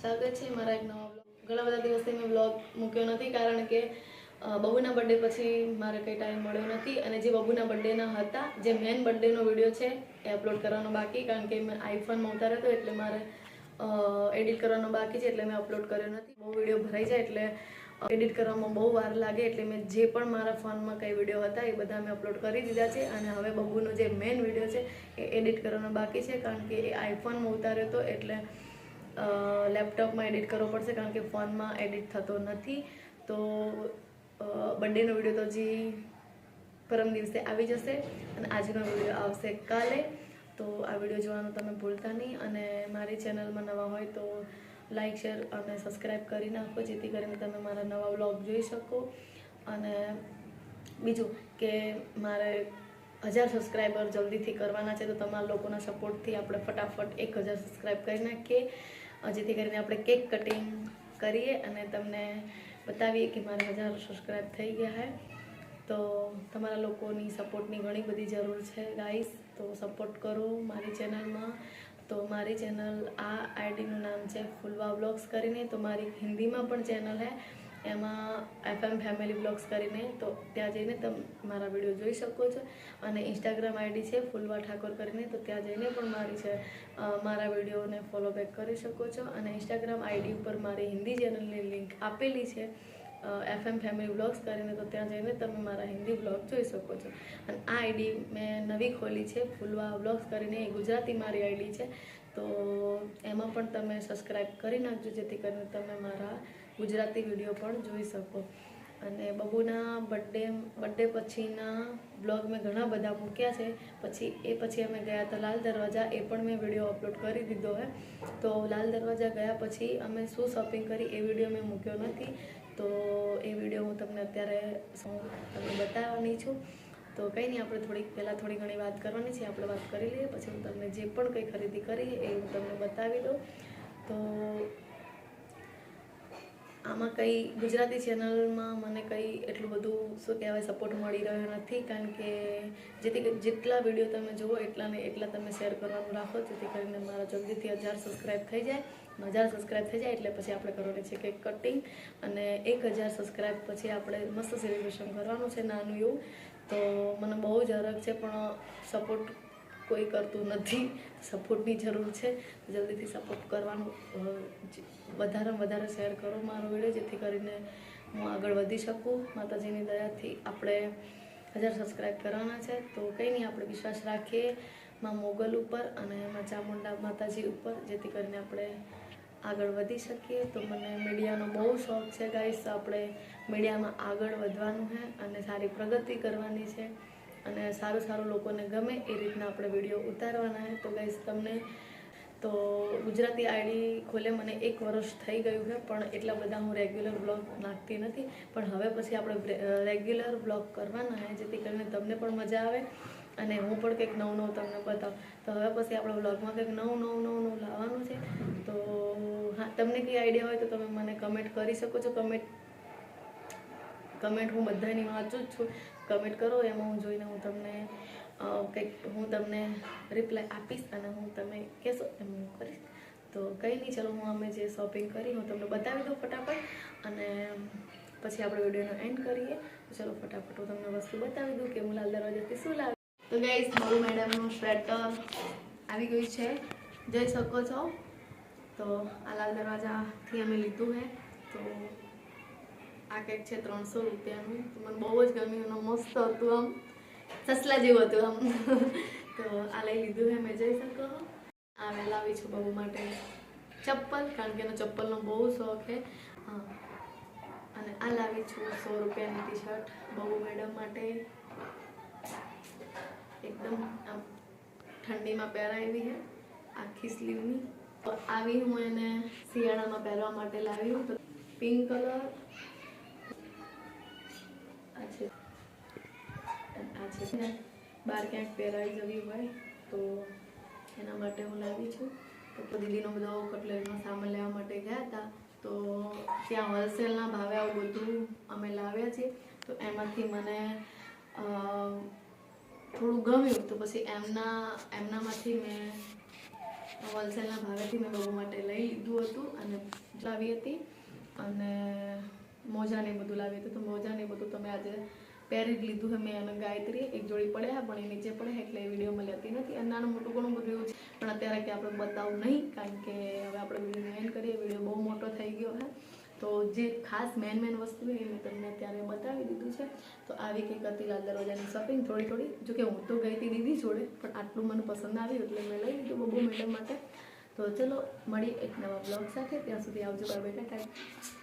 સ્વાગત છે મારા એક નવા બ્લોગ ઘણા બધા દિવસથી મેં બ્લોગ મૂક્યો નથી કારણ કે બહુના બર્થડે પછી મારે કંઈ ટાઈમ મળ્યો નથી અને જે બબુના બર્થડેના હતા, જે મેન બર્થડેનો વીડિયો છે, એ અપલોડ કરવાનો બાકી કારણ કે મેં આઈફોનમાં ઉતાર્યો હતો એટલે મારે એડિટ કરવાનો બાકી છે એટલે મેં અપલોડ કર્યો નથી. બહુ વીડિયો ભરાઈ જાય એટલે એડિટ કરવામાં બહુ વાર લાગે એટલે મેં જે પણ મારા ફોનમાં કંઈ વીડિયો હતા એ બધા મેં અપલોડ કરી દીધા છે અને હવે બબુનો જે મેન વીડિયો છે, એ એડિટ કરવાનો બાકી છે કારણ કે એ આઈફોનમાં ઉતાર્યો હતો એટલે લેપટોપમાં એડિટ કરવો પડશે કારણ કે ફોનમાં એડિટ થતો નથી. તો બર્થડેનો વીડિયો તો હજી પરમ દિવસે આવી જશે અને આજનો વીડિયો આવશે કાલે. તો આ વીડિયો જોવાનું તમે ભૂલતા નહીં અને મારી ચેનલમાં નવા હોય તો લાઈક, શેર અને સબસ્ક્રાઈબ કરી નાખો, જેથી કરીને તમે મારા નવા વ્લોગ જોઈ શકો. અને બીજું કે મારે હજાર સબસ્ક્રાઈબર જલ્દીથી કરવાના છે તો તમારા લોકોના સપોર્ટથી આપણે ફટાફટ એક હજાર સબસ્ક્રાઈબ કરી નાખીએ. જેથી કરીને આપણે કેક કટિંગ કરીએ અને તમને બતાવીએ કે મારે હજાર સબસ્ક્રાઈબ થઈ ગયા છે તો તમારા લોકોની સપોર્ટની ઘણી બધી જરૂર છે ગાઈસ તો સપોર્ટ કરો મારી ચેનલમાં તો મારી ચેનલ આ આઈડીનું નામ છે ફૂલવા બ્લોગ્સ કરીને. તો મારી હિન્દીમાં પણ ચેનલ છે એમાં એફએમ ફેમિલી બ્લોગ્સ કરીને તો ત્યાં જઈને તમે મારા વીડિયો જોઈ શકો છો. અને ઇન્સ્ટાગ્રામ આઈડી છે ફૂલવા ઠાકોર કરીને, તો ત્યાં જઈને પણ મારી છે મારા વિડીયોને ફોલો બેક કરી શકો છો. અને ઇન્સ્ટાગ્રામ આઈડી ઉપર મારી હિન્દી ચેનલની લિંક આપેલી છે. એફએમ ફેમિલી બ્લોગ્સ કરીને, તો ત્યાં જઈને તમે મારા હિન્દી બ્લોગ જોઈ શકો છો. અને આ આઈડી મેં નવી ખોલી છે, ફૂલવા બ્લોગ્સ કરીને, એ ગુજરાતી મારી આઈડી છે. તો એમાં પણ તમે સબસ્ક્રાઈબ કરી નાખજો, જેથી કરીને તમે મારા ગુજરાતી વીડિયો પણ જોઈ શકો. અને બબુના બર્થડે બર્થડે પછીના બ્લોગ મેં ઘણા બધા મૂક્યા છે. પછી, એ પછી અમે ગયા હતા લાલ દરવાજા, એ પણ મેં વીડિયો અપલોડ કરી દીધો હે. તો લાલ દરવાજા ગયા પછી અમે શું શોપિંગ કરી એ વીડિયો મેં મૂક્યો નથી. તો એ વીડિયો હું તમને અત્યારે તમને બતાવવાની છું. તો કંઈ નહીં, આપણે થોડીક પહેલાં થોડી ઘણી વાત કરવાની છે. આપણે વાત કરી લઈએ, પછી હું તમને જે પણ કંઈ ખરીદી કરી એ હું તમને બતાવી દઉં. તો આમાં કંઈ ગુજરાતી ચેનલમાં મને કંઈ એટલું બધું, શું કહેવાય સપોર્ટ મળી રહ્યો નથી. કારણ કે જેથી જેટલા વીડિયો તમે જુઓ એટલા ને એટલા તમે શેર કરવાનું રાખો, જેથી કરીને મારા જલ્દીથી હજાર સબસ્ક્રાઈબ થઈ જાય. હજાર સબસ્ક્રાઈબ થઈ જાય એટલે પછી આપણે કરવાની છે કે કટિંગ અને એક હજાર સબસ્ક્રાઈબ પછી આપણે મસ્ત સેલિબ્રેશન કરવાનું છે, નાનું એવું. તો મને બહુ જ અરગ છે, પણ સપોર્ટ કોઈ કરતું નથી. સપોર્ટની જરૂર છે. જલ્દીથી સપોર્ટ કરવાનું વધારેમાં વધારે શેર કરો મારો વીડિયો, જેથી કરીને હું આગળ વધી શકું. માતાજીની દયાથી આપણે હજાર સબસ્ક્રાઈબ કરવાના છે. તો કંઈ નહીં, આપણે વિશ્વાસ રાખીએ માં મોગલ ઉપર અને માં ચામુંડા માતાજી ઉપર, જેથી કરીને આપણે આગળ વધી શકીએ. તો મને મીડિયાનો બહુ શોખ છે ગાઈસ આપણે મીડિયામાં આગળ વધવાનું છે અને સારી પ્રગતિ કરવાની છે. અને સારું સારું લોકોને ગમે એ રીતના આપણે વીડિયો ઉતારવાના છે. તો ગાઈસ તમને તો ગુજરાતી આઈડી ખોલે મને એક વર્ષ થઈ ગયું છે, પણ એટલા બધા હું રેગ્યુલર બ્લોગ નાખતી નથી. પણ હવે પછી આપણે રેગ્યુલર બ્લોગ કરવાના છે, જેથી કરીને તમને પણ મજા આવે અને હું પણ કંઈક નવું નવું તમને બતાવું. તો હવે પછી આપણે બ્લોગમાં કંઈક નવું નવું નવું નવું લાવવાનું છે. તો હા, તમને કઈ આઈડિયા હોય તો તમે મને કમેન્ટ કરી શકો છો. કમેન્ટ કમેન્ટ હું બધાની વાંચું જ છું. કમેન્ટ કરો, એમાં હું જોઈને હું તમને કંઈક હું તમને રિપ્લાય આપીશ અને હું તમે કહેશો એમ હું કરીશ. તો કંઈ નહીં, ચલો હું અમે જે શોપિંગ કરી, હું તમને બતાવી દઉં ફટાફટ અને પછી આપણે વિડીયોનો એન્ડ કરીએ. તો ચલો ફટાફટ હું તમને વસ્તુ બતાવી દઉં કે હું લાલ દરવાજાથી શું લાવી. તો ગાઈસ મારું મેડમનું સ્વેટર આવી ગયું છે. જઈ શકો છો. તો આ લાલ દરવાજાથી અમે લીધું હે. તો આ કંઈક છે ત્રણસો રૂપિયાનું. તો મને બહુ જ ગમ્યું એનું મસ્ત હતું આમ. સસલા જેવું હતું આમ. તો આ લઈ લીધું છે મેં. જઈ શકો આ મેં લાવી છું બહુ માટે. ચપ્પલ, કારણ કે એનો ચપ્પલનો બહુ શોખ છે હા. અને આ લાવી છું સો રૂપિયાની ટી શર્ટ બહુ મેડમ માટે. એકદમ આમ ઠંડીમાં પહેરાવી છે આખી સ્લીવની આવી હું એને શિયાળામાં પહેરવા માટે લાવી તો પિંક કલર આ છે ને બહાર ક્યાંક પહેરાવી જવી હોય તો એના માટે હું લાવી છું. તો દીદીનો બધો કટલેરીનો સામાન લેવા માટે ગયા હતા, તો ત્યાં હોલસેલના ભાવે આવું બધું અમે લાવ્યા છીએ. તો એમાંથી મને થોડું ગમ્યું તો પછી એમના, એમનામાંથી મેં હોલસેલના ભાવેથી મેં બહુ માટે લઈ લીધું હતું અને લાવી હતી. અને મોજા ને બધું લાવ્યું હતું તો મોજા ને બધું તમે આજે પહેરી જ લીધું છે. મેં અને ગાયત્રી એક જોડી પડે હા પણ એ નીચે પડે એટલે એ વિડીયોમાં લેતી નથી. અને નાનું મોટું ઘણું બધું એવું છે, પણ અત્યારે કે આપણે બતાવું નહીં, કારણ કે હવે આપણે વીડિયો એન્ડ કરીએ. વીડિયો બહુ મોટો થઈ ગયો હા તો જે ખાસ મેન મેન વસ્તુ એ મેં તમને અત્યારે બતાવી દીધું છે. તો આવી કંઈક હતી લાલ દરવાજાની શોપિંગ થોડી થોડી. જો કે હું તો ગઈ હતી દીદી જોડે, પણ આટલું મને પસંદ આવ્યું એટલે મેં લઈ લીધું બબુ મેડમ માટે. તો ચલો મળી એક નવા બ્લોગ સાથે. ત્યાં સુધી આવજો, બાય બાય, ટાટા.